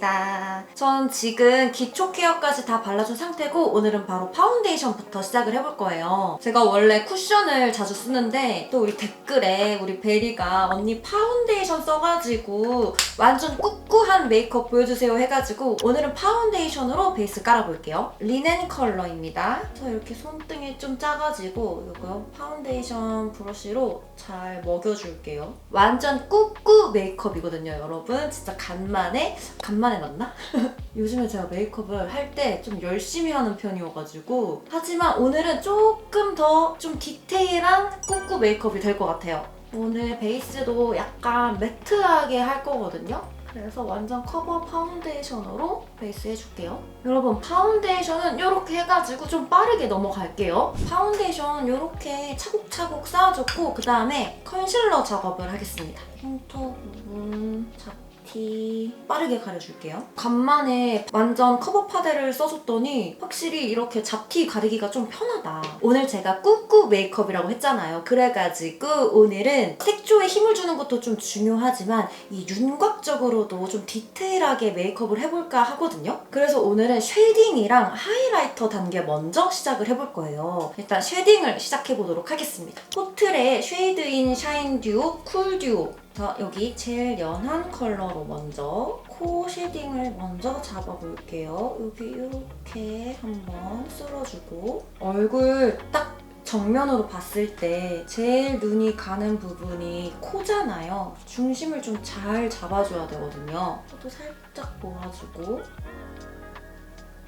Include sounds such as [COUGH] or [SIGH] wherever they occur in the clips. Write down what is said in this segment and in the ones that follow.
배령입니다 전 지금 기초 케어까지 다 발라준 상태고 오늘은 바로 파운데이션부터 시작을 해볼 거예요. 제가 원래 쿠션을 자주 쓰는데 또 우리 댓글에 우리 베리가 언니 파운데이션 써가지고 완전 꾸꾸한 메이크업 보여주세요 해가지고 오늘은 파운데이션으로 베이스 깔아볼게요. 리넨 컬러입니다. 저 이렇게 손등이 좀 작아지고 이거 파운데이션 브러쉬로 잘 먹여줄게요. 완전 꾸꾸 메이크업이거든요 여러분. 진짜 간만에 간만에 맞나? [LAUGHS] 요즘에 제가 메이크업을 할 때 좀 열심히 하는 편이어가지고 하지만 오늘은 조금 더 좀 디테일한 꾸꾸 메이크업이 될 것 같아요 오늘 베이스도 약간 매트하게 할 거거든요 그래서 완전 커버 파운데이션으로 베이스 해줄게요. 여러분 파운데이션은 이렇게 해가지고 좀 빠르게 넘어갈게요. 파운데이션 이렇게 차곡차곡 쌓아줬고 그 다음에 컨실러 작업을 하겠습니다. 흉터 부분 잡 티 빠르게 가려줄게요. 간만에 완전 커버 파데를 써줬더니 확실히 이렇게 잡티 가리기가 좀 편하다. 오늘 제가 꾸꾸 메이크업이라고 했잖아요. 그래가지고 오늘은 색조에 힘을 주는 것도 좀 중요하지만 이 윤곽적으로도 좀 디테일하게 메이크업을 해볼까 하거든요. 그래서 오늘은 쉐딩이랑 하이라이터 단계 먼저 시작을 해볼 거예요. 일단 쉐딩을 시작해보도록 하겠습니다. 포틀의 쉐이드인 샤인 듀오, 쿨 듀오 자, 여기 제일 연한 컬러로 먼저 코 쉐딩을 먼저 잡아볼게요. 여기 이렇게 한번 쓸어주고 얼굴 딱 정면으로 봤을 때 제일 눈이 가는 부분이 코잖아요. 중심을 좀 잘 잡아줘야 되거든요. 저도 살짝 모아주고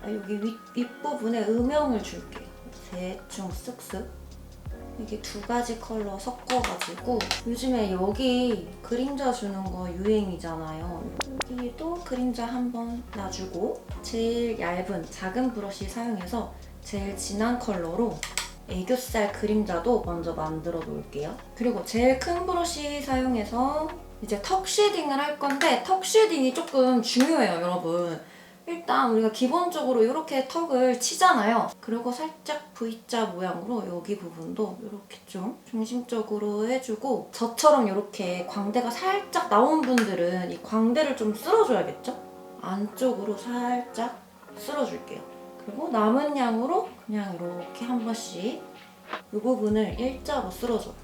아, 여기 윗, 윗부분에 음영을 줄게요. 대충 쓱쓱 이게 두 가지 컬러 섞어가지고 요즘에 여기 그림자 주는 거 유행이잖아요. 여기도 그림자 한 번 놔주고 제일 얇은 작은 브러쉬 사용해서 제일 진한 컬러로 애교살 그림자도 먼저 만들어 놓을게요. 그리고 제일 큰 브러쉬 사용해서 이제 턱 쉐딩을 할 건데 턱 쉐딩이 조금 중요해요, 여러분. 일단 우리가 기본적으로 이렇게 턱을 치잖아요. 그리고 살짝 V자 모양으로 여기 부분도 이렇게 좀 중심적으로 해주고 저처럼 이렇게 광대가 살짝 나온 분들은 이 광대를 좀 쓸어줘야겠죠? 안쪽으로 살짝 쓸어줄게요. 그리고 남은 양으로 그냥 이렇게 한 번씩 이 부분을 일자로 쓸어줘요.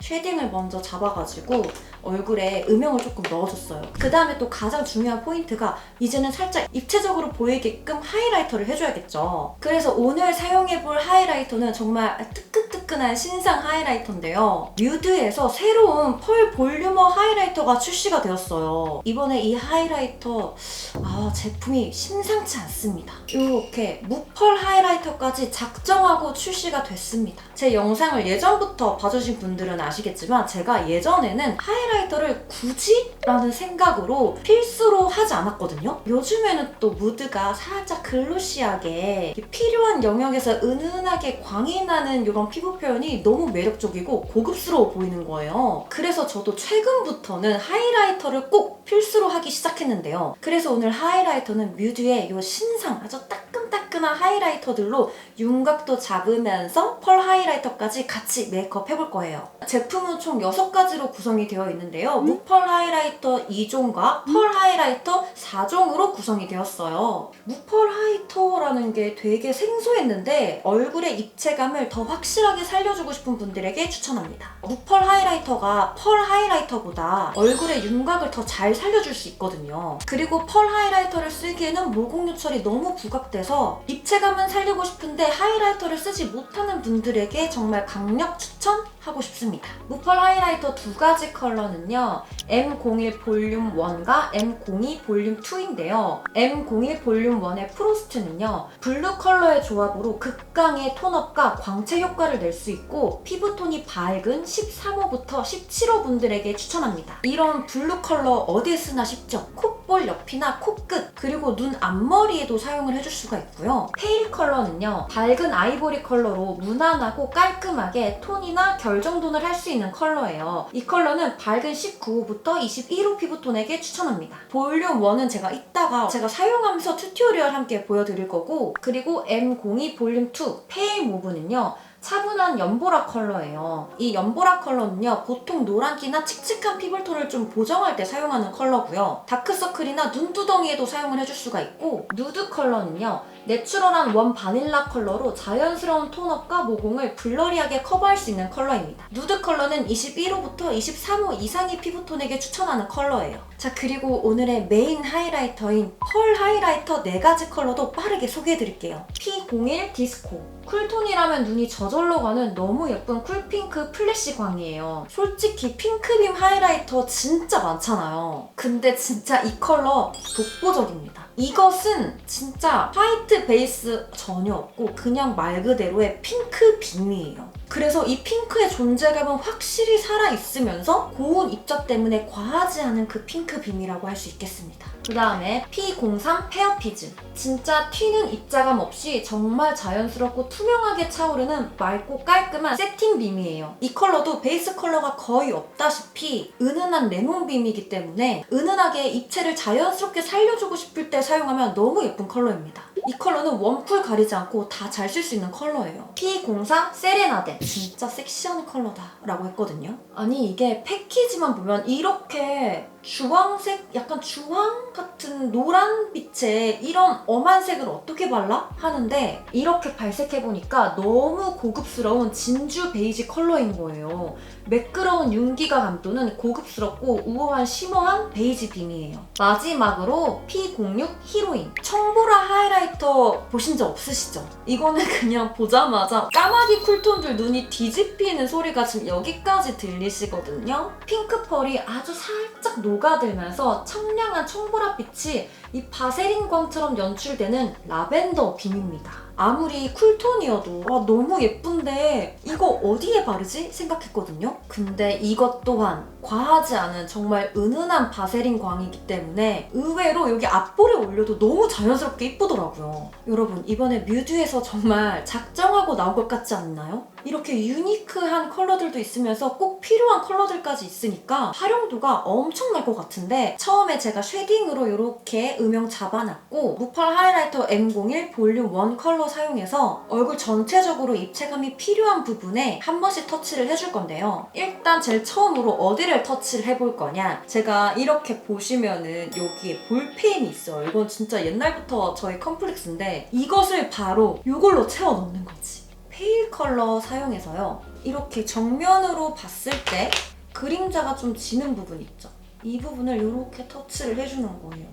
쉐딩을 먼저 잡아가지고 얼굴에 음영을 조금 넣어줬어요. 그 다음에 또 가장 중요한 포인트가 이제는 살짝 입체적으로 보이게끔 하이라이터를 해줘야겠죠. 그래서 오늘 사용해볼 하이라이터는 정말 뜨끈뜨끈한 신상 하이라이터인데요. 뮤드에서 새로운 펄 볼륨어 하이라이터가 출시가 되었어요. 이번에 이 하이라이터 아, 제품이 심상치 않습니다. 이렇게 무펄 하이라이터까지 작정하고 출시가 됐습니다. 제 영상을 예전부터 봐주신 분들은 아시겠지만 제가 예전에는 하이라이터 를 굳이? 라는 생각으로 필수로 하지 않았거든요. 요즘에는 또 무드가 살짝 글로시하게 필요한 영역에서 은은하게 광이 나는 이런 피부 표현이 너무 매력적이고 고급스러워 보이는 거예요. 그래서 저도 최근부터는 하이라이터를 꼭 필수로 하기 시작했는데요. 그래서 오늘 하이라이터는 뮤드의 이 신상 아주 따끈따끈한 하이라이터들로 윤곽도 잡으면서 펄 하이라이터까지 같이 메이크업 해볼 거예요. 제품은 총 6가지로 구성이 되어 있는 데요. 무펄 하이라이터 2종과 펄 하이라이터 4종으로 구성이 되었어요. 무펄 하이라이터라는 게 되게 생소했는데 얼굴의 입체감을 더 확실하게 살려주고 싶은 분들에게 추천합니다. 무펄 하이라이터가 펄 하이라이터보다 얼굴의 윤곽을 더 잘 살려줄 수 있거든요. 그리고 펄 하이라이터를 쓰기에는 모공 요철이 너무 부각돼서 입체감은 살리고 싶은데 하이라이터를 쓰지 못하는 분들에게 정말 강력 추천 하고 싶습니다. 무펄 하이라이터 두 가지 컬러는요. M01 볼륨 1과 M02 볼륨 2인데요. M01 볼륨 1의 프로스트는요. 블루 컬러의 조합으로 극강의 톤업과 광채 효과를 낼 수 있고 피부톤이 밝은 13호부터 17호 분들에게 추천합니다. 이런 블루 컬러 어디에 쓰나 싶죠? 콧볼 옆이나 코끝 그리고 눈 앞머리에도 사용을 해줄 수가 있고요. 페일 컬러는요. 밝은 아이보리 컬러로 무난하고 깔끔하게 톤이나 결정톤을 할 수 있는 컬러예요. 이 컬러는 밝은 19호부터 21호 피부톤에게 추천합니다. 볼륨 1은 제가 이따가 제가 사용하면서 튜토리얼 함께 보여드릴 거고 그리고 M02 볼륨 2 페일 모브는요. 차분한 연보라 컬러예요. 이 연보라 컬러는요, 보통 노란기나 칙칙한 피부톤을 좀 보정할 때 사용하는 컬러고요. 다크서클이나 눈두덩이에도 사용을 해줄 수가 있고, 누드 컬러는요, 내추럴한 원 바닐라 컬러로 자연스러운 톤업과 모공을 블러리하게 커버할 수 있는 컬러입니다. 누드 컬러는 21호부터 23호 이상의 피부톤에게 추천하는 컬러예요. 자, 그리고 오늘의 메인 하이라이터인 펄 하이라이터 4가지 컬러도 빠르게 소개해드릴게요. P01 디스코. 쿨톤이라면 눈이 저절로 가는 너무 예쁜 쿨핑크 플래시 광이에요. 솔직히 핑크빔 하이라이터 진짜 많잖아요. 근데 진짜 이 컬러 독보적입니다. 이것은 진짜 화이트 베이스 전혀 없고 그냥 말 그대로의 핑크 빔이에요. 그래서 이 핑크의 존재감은 확실히 살아있으면서 고운 입자 때문에 과하지 않은 그 핑크 빔이라고 할 수 있겠습니다. 그 다음에 P03 페어피즈. 진짜 튀는 입자감 없이 정말 자연스럽고 투명하게 차오르는 맑고 깔끔한 세팅 빔이에요. 이 컬러도 베이스 컬러가 거의 없다시피 은은한 레몬 빔이기 때문에 은은하게 입체를 자연스럽게 살려주고 싶을 때 사용하면 너무 예쁜 컬러입니다. 이 컬러는 웜쿨 가리지 않고 다 잘 쓸 수 있는 컬러예요. P04 세레나데. 진짜 섹시한 컬러다 라고 했거든요. 아니 이게 패키지만 보면 이렇게 주황색, 약간 주황 같은 노란 빛에 이런 엄한 색을 어떻게 발라? 하는데 이렇게 발색해보니까 너무 고급스러운 진주 베이지 컬러인 거예요. 매끄러운 윤기가 감도는 고급스럽고 우아한 쉬머한 베이지 빔이에요. 마지막으로 P06 히로인. 청보라 하이라이터 보신 적 없으시죠? 이거는 [LAUGHS] 그냥 보자마자 까마귀 쿨톤들 눈이 뒤집히는 소리가 지금 여기까지 들리시거든요. 핑크 펄이 아주 살짝 녹아들면서 청량한 청보라 빛이 이 바세린 광처럼 연출되는 라벤더 빔입니다. 아무리 쿨톤이어도 와 너무 예쁜데 이거 어디에 바르지? 생각했거든요. 근데 이것 또한 과하지 않은 정말 은은한 바세린 광이기 때문에 의외로 여기 앞볼에 올려도 너무 자연스럽게 이쁘더라고요. 여러분 이번에 뮤드에서 정말 작정하고 나온 것 같지 않나요? 이렇게 유니크한 컬러들도 있으면서 꼭 필요한 컬러들까지 있으니까 활용도가 엄청날 것 같은데 처음에 제가 쉐딩으로 이렇게 음영 잡아놨고 무펄 하이라이터 M01 볼륨 1 컬러 사용해서 얼굴 전체적으로 입체감이 필요한 부분에 한 번씩 터치를 해줄 건데요. 일단 제일 처음으로 어디를 터치를 해볼 거냐 제가 이렇게 보시면은 여기에 볼페인이 있어요. 이건 진짜 옛날부터 저희 컴플렉스인데 이것을 바로 이걸로 채워 넣는 거지. 페일 컬러 사용해서요. 이렇게 정면으로 봤을 때 그림자가 좀 지는 부분 있죠. 이 부분을 이렇게 터치를 해주는 거예요.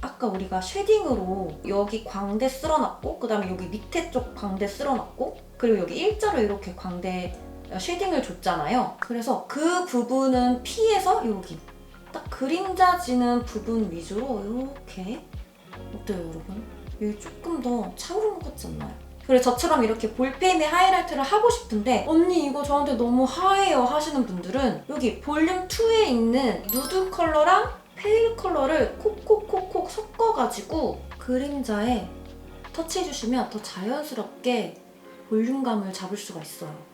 아까 우리가 쉐딩으로 여기 광대 쓸어놨고 그 다음에 여기 밑에 쪽 광대 쓸어놨고 그리고 여기 일자로 이렇게 광대 쉐딩을 줬잖아요. 그래서 그 부분은 피해서 여기 딱 그림자 지는 부분 위주로 이렇게 어때요 여러분? 여기 조금 더 차오른 것 같지 않나요? 그래서 저처럼 이렇게 볼페인에 하이라이트를 하고 싶은데 언니 이거 저한테 너무 하해요 하시는 분들은 여기 볼륨 2에 있는 누드 컬러랑 페일 컬러를 콕콕콕콕 섞어가지고 그림자에 터치해주시면 더 자연스럽게 볼륨감을 잡을 수가 있어요.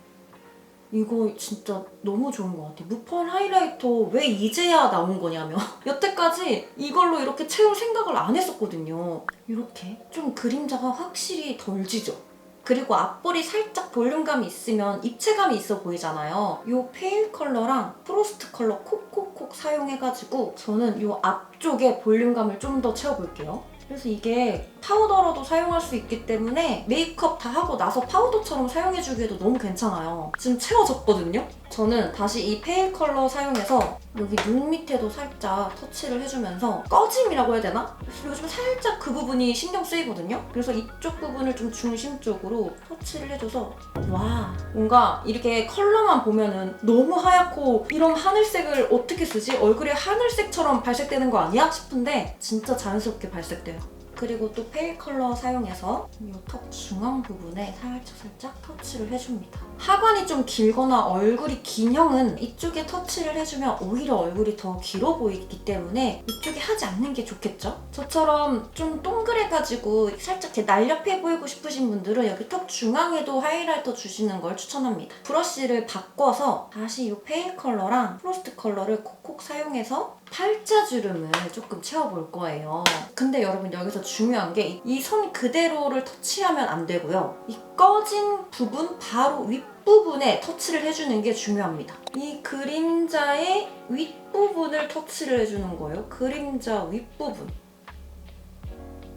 이거 진짜 너무 좋은 것 같아요. 무펄 하이라이터 왜 이제야 나온 거냐면 [LAUGHS] 여태까지 이걸로 이렇게 채울 생각을 안 했었거든요. 이렇게 좀 그림자가 확실히 덜 지죠. 그리고 앞볼이 살짝 볼륨감이 있으면 입체감이 있어 보이잖아요. 이 페일 컬러랑 프로스트 컬러 콕콕콕 사용해가지고 저는 이 앞쪽에 볼륨감을 좀 더 채워볼게요. 그래서 이게 파우더로도 사용할 수 있기 때문에 메이크업 다 하고 나서 파우더처럼 사용해주기에도 너무 괜찮아요. 지금 채워졌거든요? 저는 다시 이 페일 컬러 사용해서 여기 눈 밑에도 살짝 터치를 해주면서 꺼짐이라고 해야 되나? 요즘 살짝 그 부분이 신경 쓰이거든요? 그래서 이쪽 부분을 좀 중심적으로 터치를 해줘서 와 뭔가 이렇게 컬러만 보면은 너무 하얗고 이런 하늘색을 어떻게 쓰지? 얼굴에 하늘색처럼 발색되는 거 아니야? 싶은데 진짜 자연스럽게 발색돼요. 그리고 또 페일 컬러 사용해서 이 턱 중앙 부분에 살짝 살짝 터치를 해줍니다. 하관이 좀 길거나 얼굴이 긴 형은 이쪽에 터치를 해주면 오히려 얼굴이 더 길어 보이기 때문에 이쪽에 하지 않는 게 좋겠죠? 저처럼 좀 동그래가지고 살짝 이렇게 날렵해 보이고 싶으신 분들은 여기 턱 중앙에도 하이라이터 주시는 걸 추천합니다. 브러쉬를 바꿔서 다시 이 페일 컬러랑 프로스트 컬러를 콕콕 사용해서 팔자주름을 조금 채워볼 거예요. 근데 여러분 여기서 중요한 게 이 선 그대로를 터치하면 안 되고요. 이 꺼진 부분 바로 윗부분에 터치를 해주는 게 중요합니다. 이 그림자의 윗부분을 터치를 해주는 거예요. 그림자 윗부분.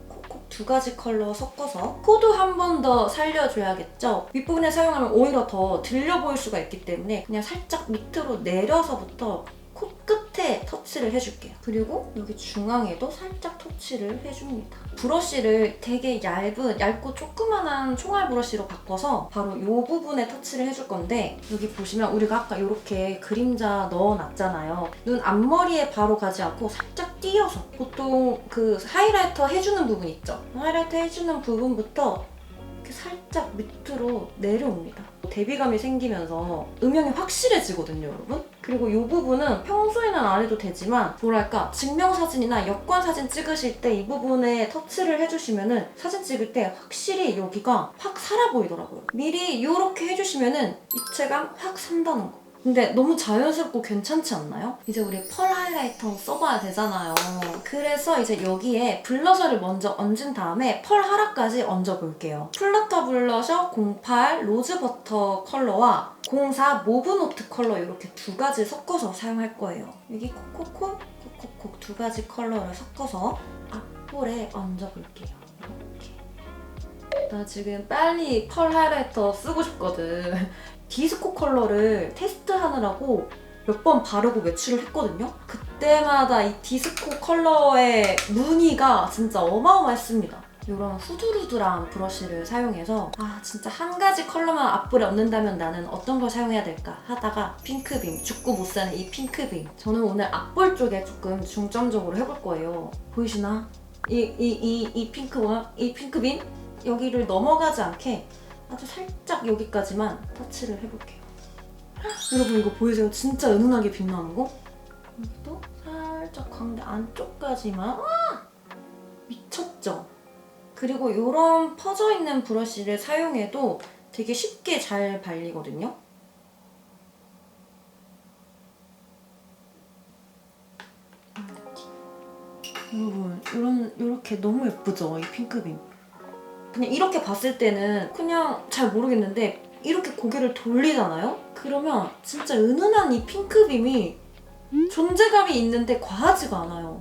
콕콕 두 가지 컬러 섞어서 코도 한 번 더 살려줘야겠죠? 윗부분에 사용하면 오히려 더 들려 보일 수가 있기 때문에 그냥 살짝 밑으로 내려서부터 코끝에 터치를 해줄게요. 그리고 여기 중앙에도 살짝 터치를 해줍니다. 브러쉬를 되게 얇은, 얇고 조그만한 총알 브러쉬로 바꿔서 바로 이 부분에 터치를 해줄 건데 여기 보시면 우리가 아까 이렇게 그림자 넣어놨잖아요. 눈 앞머리에 바로 가지 않고 살짝 띄어서 보통 그 하이라이터 해주는 부분 있죠? 하이라이터 해주는 부분부터 이렇게 살짝 밑으로 내려옵니다. 대비감이 생기면서 음영이 확실해지거든요, 여러분. 그리고 이 부분은 평소에는 안 해도 되지만 뭐랄까 증명사진이나 여권사진 찍으실 때 이 부분에 터치를 해주시면은 사진 찍을 때 확실히 여기가 확 살아 보이더라고요. 미리 이렇게 해주시면은 입체감 확 산다는 거. 근데 너무 자연스럽고 괜찮지 않나요? 이제 우리 펄 하이라이터 써봐야 되잖아요. 그래서 이제 여기에 블러셔를 먼저 얹은 다음에 펄 하라까지 얹어볼게요. 플러터 블러셔 08 로즈버터 컬러와 04 모브 노트 컬러 이렇게 두 가지 섞어서 사용할 거예요. 여기 콕콕콕 콕콕콕 두 가지 컬러를 섞어서 앞볼에 얹어볼게요. 나 지금 빨리 펄 하이라이터 쓰고 싶거든. [LAUGHS] 디스코 컬러를 테스트하느라고 몇 번 바르고 외출을 했거든요. 그때마다 이 디스코 컬러의 무늬가 진짜 어마어마했습니다. 이런 후두루두한 브러쉬를 사용해서 아 진짜 한 가지 컬러만 앞볼에 얹는다면 나는 어떤 걸 사용해야 될까 하다가 핑크빔 죽고 못 사는 이 핑크빔 저는 오늘 앞볼 쪽에 조금 중점적으로 해볼 거예요 보이시나? 이 이 이 이 핑크 뭐? 이 핑크빔 여기를 넘어가지 않게 아주 살짝 여기까지만 터치를 해볼게요. 여러분 이거 보이세요? 진짜 은은하게 빛나는 거? 여기도 살짝 광대 안쪽까지만 아! 미쳤죠? 그리고 이런 퍼져 있는 브러쉬를 사용해도 되게 쉽게 잘 발리거든요. 여러분 이런 이렇게 너무 예쁘죠 이 핑크빔. 그냥 이렇게 봤을 때는 그냥 잘 모르겠는데 이렇게 고개를 돌리잖아요? 그러면 진짜 은은한 이 핑크빔이 존재감이 있는데 과하지가 않아요.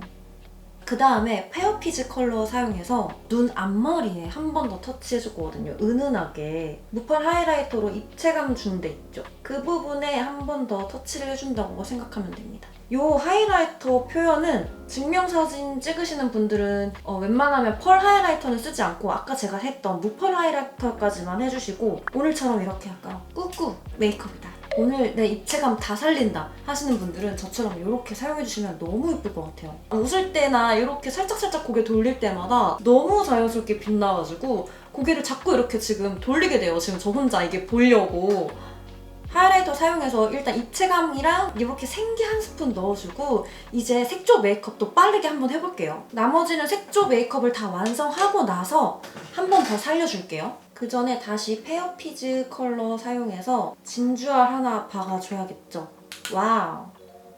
그 다음에 페어피즈 컬러 사용해서 눈 앞머리에 한 번 더 터치해줄 거거든요. 은은하게. 무펄 하이라이터로 입체감 준 데 있죠. 그 부분에 한 번 더 터치를 해준다고 생각하면 됩니다. 이 하이라이터 표현은 증명사진 찍으시는 분들은 어, 웬만하면 펄 하이라이터는 쓰지 않고 아까 제가 했던 무펄 하이라이터까지만 해주시고 오늘처럼 이렇게 약간 꾹꾹 메이크업이다. 오늘 내 입체감 다 살린다 하시는 분들은 저처럼 이렇게 사용해주시면 너무 예쁠 것 같아요. 웃을 때나 이렇게 살짝살짝 고개 돌릴 때마다 너무 자연스럽게 빛나가지고 고개를 자꾸 이렇게 지금 돌리게 돼요. 지금 저 혼자 이게 보려고. 하이라이터 사용해서 일단 입체감이랑 이렇게 생기 한 스푼 넣어주고 이제 색조 메이크업도 빠르게 한번 해볼게요. 나머지는 색조 메이크업을 다 완성하고 나서 한 번 더 살려줄게요. 그 전에 다시 페어피즈 컬러 사용해서 진주알 하나 박아줘야겠죠. 와우.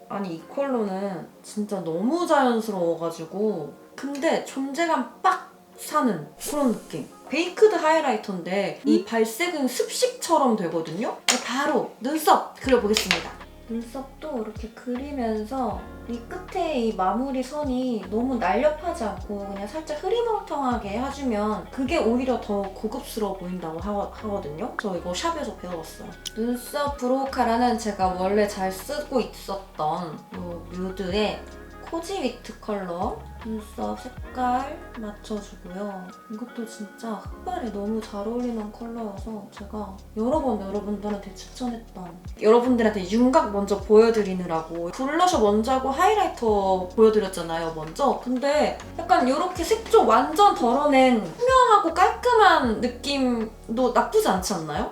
아니 이 컬러는 진짜 너무 자연스러워가지고 근데 존재감 빡 사는 그런 느낌. 베이크드 하이라이터인데 이 발색은 습식처럼 되거든요. 바로 눈썹 그려보겠습니다. 눈썹도 이렇게 그리면서 이 끝에 이 마무리 선이 너무 날렵하지 않고 그냥 살짝 흐리멍텅하게 해주면 그게 오히려 더 고급스러워 보인다고 하, 하거든요. 저 이거 샵에서 배워봤어요. 눈썹 브로우카라는 제가 원래 잘 쓰고 있었던 이 뮤드의 코지 위트 컬러 눈썹 색깔 맞춰주고요. 이것도 진짜 흑발에 너무 잘 어울리는 컬러여서 제가 여러 번 여러분들한테 추천했던 여러분들한테 윤곽 먼저 보여드리느라고 블러셔 먼저 하고 하이라이터 보여드렸잖아요, 먼저. 근데 약간 이렇게 색조 완전 덜어낸 투명하고 깔끔한 느낌도 나쁘지 않지 않나요?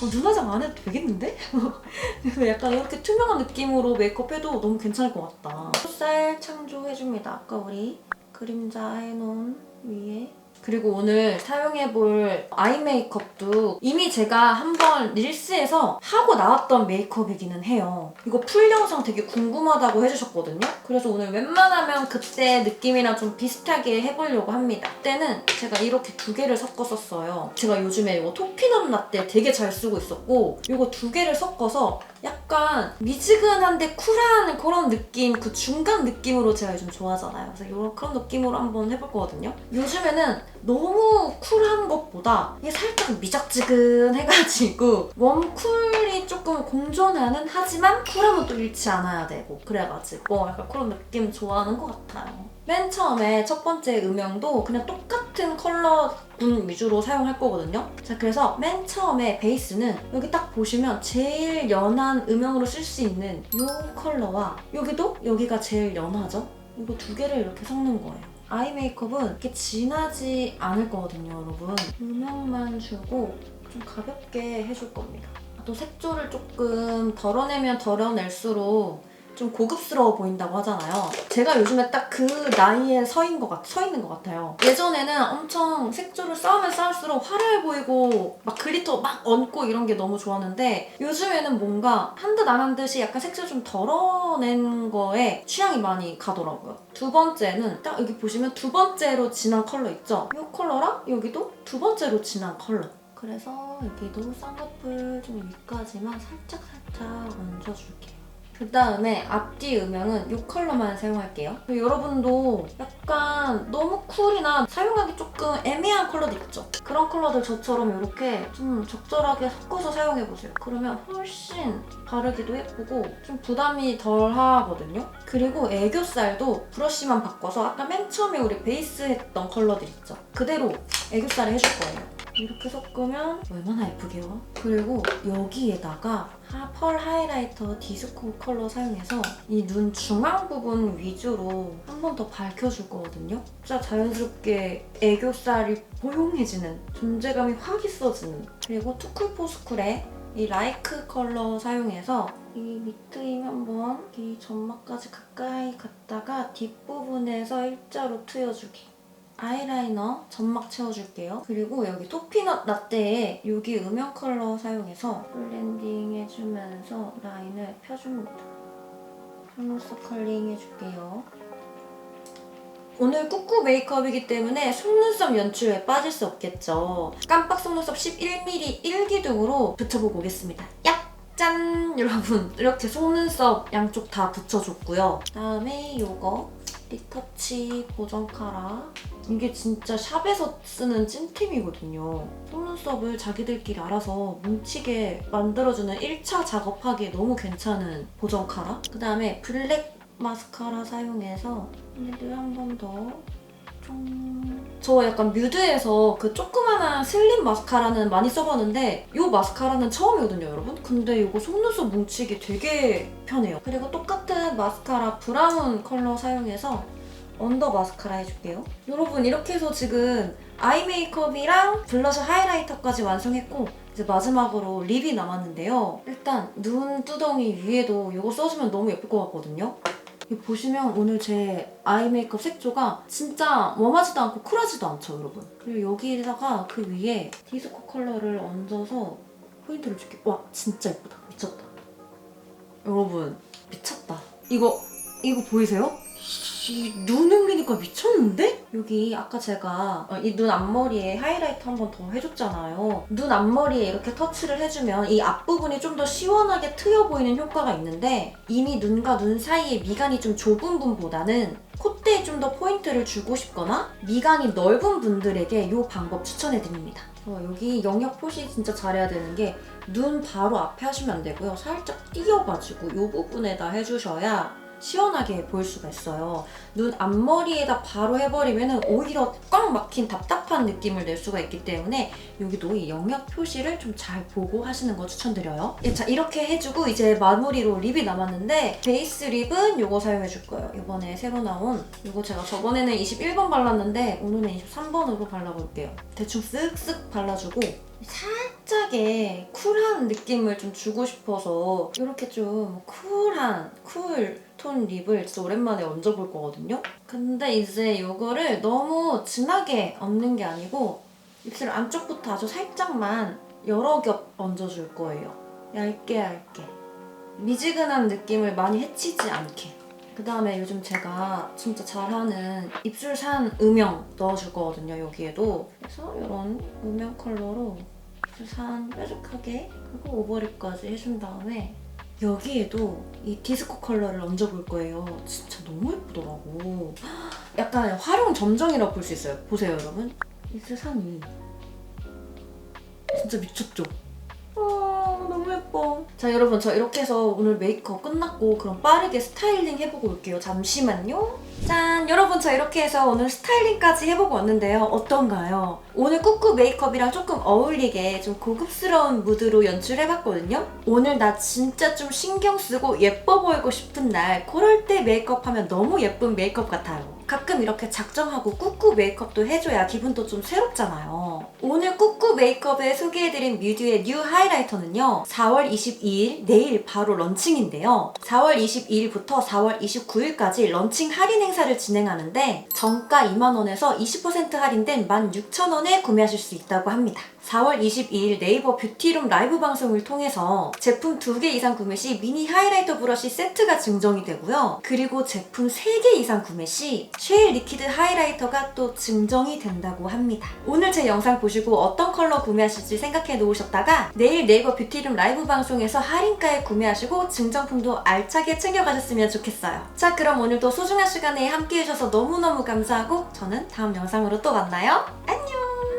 어, 눈 화장 안 해도 되겠는데? [LAUGHS] 약간 이렇게 투명한 느낌으로 메이크업 해도 너무 괜찮을 것 같다. 살 창조해줍니다. 아까 우리 그림자 해놓은 위에. 그리고 오늘 사용해볼 아이 메이크업도 이미 제가 한번 릴스에서 하고 나왔던 메이크업이기는 해요. 이거 풀 영상 되게 궁금하다고 해주셨거든요. 그래서 오늘 웬만하면 그때 느낌이랑 좀 비슷하게 해보려고 합니다. 그때는 제가 이렇게 두 개를 섞었었어요. 제가 요즘에 이거 토피넛 라떼 되게 잘 쓰고 있었고 이거 두 개를 섞어서 약간 미지근한데 쿨한 그런 느낌, 그 중간 느낌으로 제가 요즘 좋아하잖아요. 그래서 이런 그런 느낌으로 한번 해볼 거거든요. 요즘에는 너무 쿨한 것보다 이게 살짝 미적지근해가지고 웜쿨이 조금 공존하는 하지만 쿨함은 또 잃지 않아야 되고 그래가지고 약간 그런 느낌 좋아하는 것 같아요. 맨 처음에 첫 번째 음영도 그냥 똑같은 컬러군 위주로 사용할 거거든요. 자, 그래서 맨 처음에 베이스는 여기 딱 보시면 제일 연한 음영으로 쓸 수 있는 이 컬러와 여기도 여기가 제일 연하죠? 이거 두 개를 이렇게 섞는 거예요. 아이 메이크업은 이렇게 진하지 않을 거거든요, 여러분. 음영만 주고 좀 가볍게 해줄 겁니다. 또 색조를 조금 덜어내면 덜어낼수록 좀 고급스러워 보인다고 하잖아요. 제가 요즘에 딱 그 나이에 서인 것 같, 서 있는 것 같아요. 예전에는 엄청 색조를 쌓으면 쌓을수록 화려해 보이고 막 글리터 막 얹고 이런 게 너무 좋았는데 요즘에는 뭔가 한 듯 안 한 듯이 약간 색조 좀 덜어낸 거에 취향이 많이 가더라고요. 두 번째는 딱 여기 보시면 두 번째로 진한 컬러 있죠? 이 컬러랑 여기도 두 번째로 진한 컬러. 그래서 여기도 쌍꺼풀 좀 위까지만 살짝 살짝 얹어줄게요. 그 다음에 앞뒤 음영은 이 컬러만 사용할게요. 여러분도 약간 너무 쿨이나 사용하기 조금 애매한 컬러도 있죠? 그런 컬러들 저처럼 이렇게 좀 적절하게 섞어서 사용해보세요. 그러면 훨씬 바르기도 예쁘고 좀 부담이 덜 하거든요. 그리고 애교살도 브러쉬만 바꿔서 아까 맨 처음에 우리 베이스 했던 컬러들 있죠? 그대로 애교살을 해줄 거예요. 이렇게 섞으면 얼마나 예쁘게요? 그리고 여기에다가 하, 펄 하이라이터 디스코 컬러 사용해서 이 눈 중앙 부분 위주로 한 번 더 밝혀줄 거거든요. 진짜 자연스럽게 애교살이 포용해지는 존재감이 확 있어지는 그리고 투쿨포스쿨의 이 라이크 컬러 사용해서 이 밑트임 한번 이 점막까지 가까이 갔다가 뒷부분에서 일자로 트여주기 아이라이너 점막 채워줄게요. 그리고 여기 토피넛 라떼에 여기 음영 컬러 사용해서 블렌딩 해주면서 라인을 펴줍니다. 속눈썹 컬링 해줄게요. 오늘 꾸꾸 메이크업이기 때문에 속눈썹 연출에 빠질 수 없겠죠. 깜빡 속눈썹 11mm 1기둥으로 붙여보고 오겠습니다. 야! 짠! [LAUGHS] 여러분 이렇게 속눈썹 양쪽 다 붙여줬고요. 다음에 이거 리터치 보정 카라 이게 진짜 샵에서 쓰는 찐템이거든요. 속눈썹을 자기들끼리 알아서 뭉치게 만들어주는 1차 작업하기에 너무 괜찮은 보정 카라. 그 다음에 블랙 마스카라 사용해서 얘를 한번 더. 저 약간 뮤드에서 그 조그마한 슬림 마스카라는 많이 써봤는데 이 마스카라는 처음이거든요, 여러분. 근데 이거 속눈썹 뭉치기 되게 편해요. 그리고 똑같은 마스카라 브라운 컬러 사용해서 언더 마스카라 해줄게요. 여러분 이렇게 해서 지금 아이 메이크업이랑 블러셔 하이라이터까지 완성했고 이제 마지막으로 립이 남았는데요. 일단 눈 두덩이 위에도 이거 써주면 너무 예쁠 것 같거든요. 이 보시면 오늘 제 아이 메이크업 색조가 진짜 웜하지도 않고 쿨하지도 않죠, 여러분. 그리고 여기다가 그 위에 디스코 컬러를 얹어서 포인트를 줄게요. 와, 진짜 예쁘다. 미쳤다. 여러분, 미쳤다. 이거, 이거 보이세요? 이 눈 흘리니까 미쳤는데? 여기 아까 제가 어, 이눈 앞머리에 하이라이터 한번 더 해줬잖아요. 눈 앞머리에 이렇게 터치를 해주면 이 앞부분이 좀 더 시원하게 트여 보이는 효과가 있는데 이미 눈과 눈 사이에 미간이 좀 좁은 분보다는 콧대에 좀 더 포인트를 주고 싶거나 미간이 넓은 분들에게 이 방법 추천해드립니다. 어, 여기 영역 표시 진짜 잘해야 되는 게 눈 바로 앞에 하시면 안 되고요. 살짝 띄어가지고 이 부분에다 해주셔야 시원하게 보일 수가 있어요. 눈 앞머리에다 바로 해버리면 오히려 꽉 막힌 답답한 느낌을 낼 수가 있기 때문에 여기도 이 영역 표시를 좀 잘 보고 하시는 거 추천드려요. 예, 자 이렇게 해주고 이제 마무리로 립이 남았는데 베이스 립은 이거 사용해줄 거예요. 이번에 새로 나온 이거 제가 저번에는 21번 발랐는데 오늘은 23번으로 발라볼게요. 대충 쓱쓱 발라주고 살짝의 쿨한 느낌을 좀 주고 싶어서 이렇게 좀 쿨한 쿨 톤 립을 진짜 오랜만에 얹어볼 거거든요. 근데 이제 이거를 너무 진하게 얹는 게 아니고 입술 안쪽부터 아주 살짝만 여러 겹 얹어줄 거예요. 얇게 얇게. 미지근한 느낌을 많이 해치지 않게. 그 다음에 요즘 제가 진짜 잘하는 입술산 음영 넣어줄 거거든요, 여기에도. 그래서 이런 음영 컬러로 입술산 뾰족하게 그리고 오버립까지 해준 다음에 여기에도 이 디스코 컬러를 얹어볼 거예요. 진짜 너무 예쁘더라고. 약간 활용 점정이라고 볼 수 있어요. 보세요, 여러분. 입술산이 진짜 미쳤죠? 예뻐. 자, 여러분, 저 이렇게 해서 오늘 메이크업 끝났고, 그럼 빠르게 스타일링 해보고 올게요. 잠시만요. 짠! 여러분, 저 이렇게 해서 오늘 스타일링까지 해보고 왔는데요. 어떤가요? 오늘 꾸꾸 메이크업이랑 조금 어울리게 좀 고급스러운 무드로 연출해봤거든요. 오늘 나 진짜 좀 신경 쓰고 예뻐 보이고 싶은 날, 그럴 때 메이크업 하면 너무 예쁜 메이크업 같아요. 가끔 이렇게 작정하고 꾸꾸 메이크업도 해줘야 기분도 좀 새롭잖아요. 오늘 꾸꾸 메이크업에 소개해드린 뮤드의 뉴 하이라이터는요. 4월 22일 내일 바로 런칭인데요. 4월 22일부터 4월 29일까지 런칭 할인 행사를 진행하는데 정가 2만원에서 20% 할인된 16,000원에 구매하실 수 있다고 합니다. 4월 22일 네이버 뷰티룸 라이브 방송을 통해서 제품 2개 이상 구매 시 미니 하이라이터 브러쉬 세트가 증정이 되고요. 그리고 제품 3개 이상 구매 시 쉐일 리퀴드 하이라이터가 또 증정이 된다고 합니다. 오늘 제 영상 보시고 어떤 컬러 구매하실지 생각해 놓으셨다가 내일 네이버 뷰티룸 라이브 방송에서 할인가에 구매하시고 증정품도 알차게 챙겨가셨으면 좋겠어요. 자 그럼 오늘도 소중한 시간에 함께 해 주셔서 너무너무 감사하고 저는 다음 영상으로 또 만나요. 안녕!